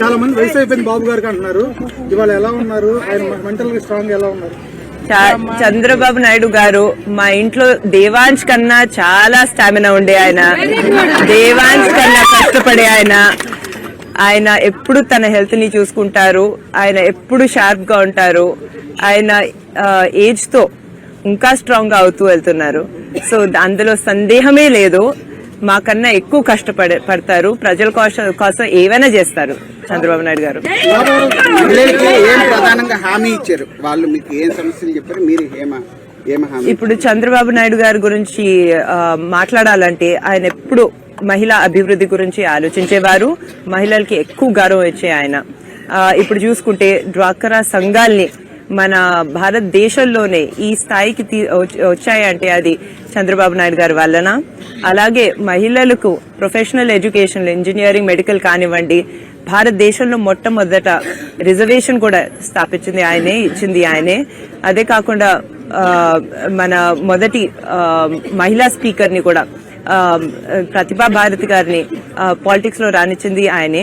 చాలా మంది వయసు అయిపోయింది బాబు గారికి అంటున్నారు. ఇవాళ ఎలా ఉన్నారు? ఆయన మెంటల్ స్ట్రాంగ్ ఎలా ఉన్నారు? చంద్రబాబు నాయుడు గారు మా ఇంట్లో దేవాంశ్ కన్నా చాలా స్టామినా ఉండే ఆయన. దేవాంశ్ కన్నా కష్టపడే ఆయన. ఆయన ఎప్పుడు తన హెల్త్ని చూసుకుంటారు. ఆయన ఎప్పుడు షార్ప్గా ఉంటారు. ఆయన ఏజ్తో ఇంకా స్ట్రాంగ్గా అవుతూ వెళ్తున్నారు. సో అందులో సందేహమే లేదు. మాకన్నా ఎక్కువ కష్టపడే పడతారు. ప్రజల కోసం కోసం ఏవైనా చేస్తారు చంద్రబాబు నాయుడు గారు. ఏం ప్రధానంగా హామీ ఇచ్చారు? వాళ్ళు మీకు ఏం సమస్యలు చెప్పారు? మీరు ఏమ ఇప్పుడు చంద్రబాబు నాయుడు గారి గురించి మాట్లాడాలంటే ఆయన ఎప్పుడు మహిళా అభివృద్ధి గురించి ఆలోచించేవారు. మహిళలకి ఎక్కువ గౌరవం ఇచ్చే ఆయన. ఇప్పుడు చూసుకుంటే డ్వాక్రా సంఘాల్ని మన భారతదేశంలోనే ఈ స్థాయికి తీ- వచ్చాయంటే అది చంద్రబాబు నాయుడు గారి వలన అలాగే మహిళలకు ప్రొఫెషనల్ ఎడ్యుకేషన్ ఇంజనీరింగ్ మెడికల్ కానివ్వండి భారతదేశంలో మొట్టమొదట రిజర్వేషన్ కూడా స్థాపించింది ఆయనే ఇచ్చింది ఆయనే. అదే కాకుండా మన మొదటి మహిళా స్పీకర్ని కూడా ప్రతిభా భారతి గారిని పాలిటిక్స్లో రానిచ్చింది ఆయనే.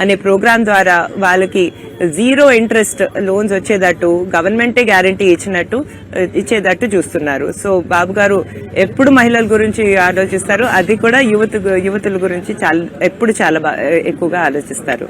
అనే ప్రోగ్రాం ద్వారా వాళ్ళకి జీరో ఇంట్రెస్ట్ లోన్స్ వచ్చేటట్టు గవర్నమెంటే గ్యారంటీ ఇచ్చినట్టు ఇచ్చేటట్టు చూస్తున్నారు. సో బాబు గారు ఎప్పుడు మహిళల గురించి ఆలోచిస్తారు? అది కూడా యువత యువతుల గురించి చాలా ఎప్పుడు చాలా ఎక్కువగా ఆలోచిస్తారు.